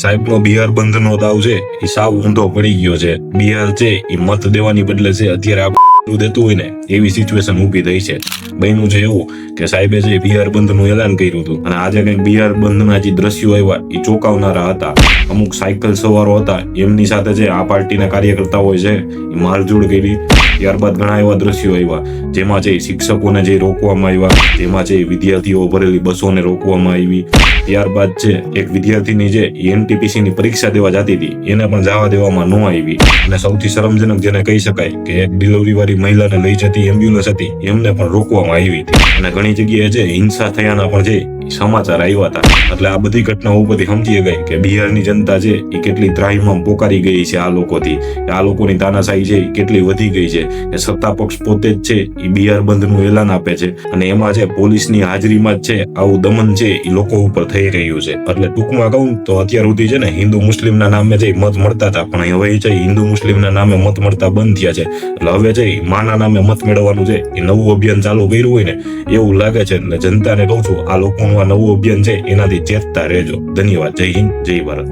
સાહેબનો બિહાર બંધનો દાવ છે એ સાવ ઊંધો પડી ગયો છે. બિહાર છે એ મત દેવાની બદલે છે, અત્યારે દેતું હોય ને, એવી સિચ્યુએશન ઊભી થઈ છે. બન્યું છે એવું કે સાહેબે જે બિહાર બંધનું એલાન કર્યું હતું અને આજે કંઈક બિહાર બંધના જે દ્રશ્યો આવ્યા, એ ચોંકાવનારા હતા. અમુક સાયકલ સવારો હતા, એમની સાથે જે આ પાર્ટીના કાર્યકર્તા હોય છે, એ મારઝૂડ કરી. ત્યારબાદ ઘણા એવા દ્રશ્યો આવ્યા, જેમાં જે શિક્ષકોને જે રોકવામાં આવ્યા, જેમાં જે વિદ્યાર્થીઓ ભરેલી બસોને રોકવામાં આવી. ત્યારબાદ છે એક વિદ્યાર્થીની જે એનટીપીસી ની પરીક્ષા દેવા જતી હતી, એને પણ જવા દેવામાં ન આવી. અને સૌથી શરમજનક જેને કહી શકાય કે એક ડિલિવરી વાળી મહિલાને લઈ જતી એમ્બ્યુલન્સ હતી. એમને પણ રોકવામાં આવી હતી. અને ઘણી જગ્યાએ જે હિંસા થયાના પણ જે સમાચાર આવ્યા હતા. એટલે આ બધી ઘટનાઓ ઉપરથી સમજી ગઈ કે બિહારની જનતા છે એ કેટલી ત્રાહીમાં પોકારી ગઈ છે આ લોકોથી. આ લોકોની તાનાશાહી છે એ કેટલી વધી ગઈ છે. કે સત્તા પક્ષ પોતે જ છે એ બિહાર બંધનું એલાન આપે છે. અને એમાં છે પોલીસની હાજરીમાં જ છે આવું દમન છે એ લોકો ઉપર થઈ રહ્યું છે. એટલે ટૂંકમાં કહું તો અત્યાર સુધી છે ને હિન્દુ મુસ્લિમના નામે જે મત મળતા હતા. પણ હવે એ છે હિન્દુ મુસ્લિમના નામે મત મળતા બંધ થયા છે. એટલે હવે છે માના નામે મત મેળવવાનું છે, એ નવું અભિયાન ચાલુ કર્યું હોય ને, એવું લાગે છે. એટલે જનતાને કહું છું, આ લોકોનું આ નવું અભિયાન છે, એનાથી ચેતતા રહેજો. ધન્યવાદ. જય હિન્દ, જય ભારત.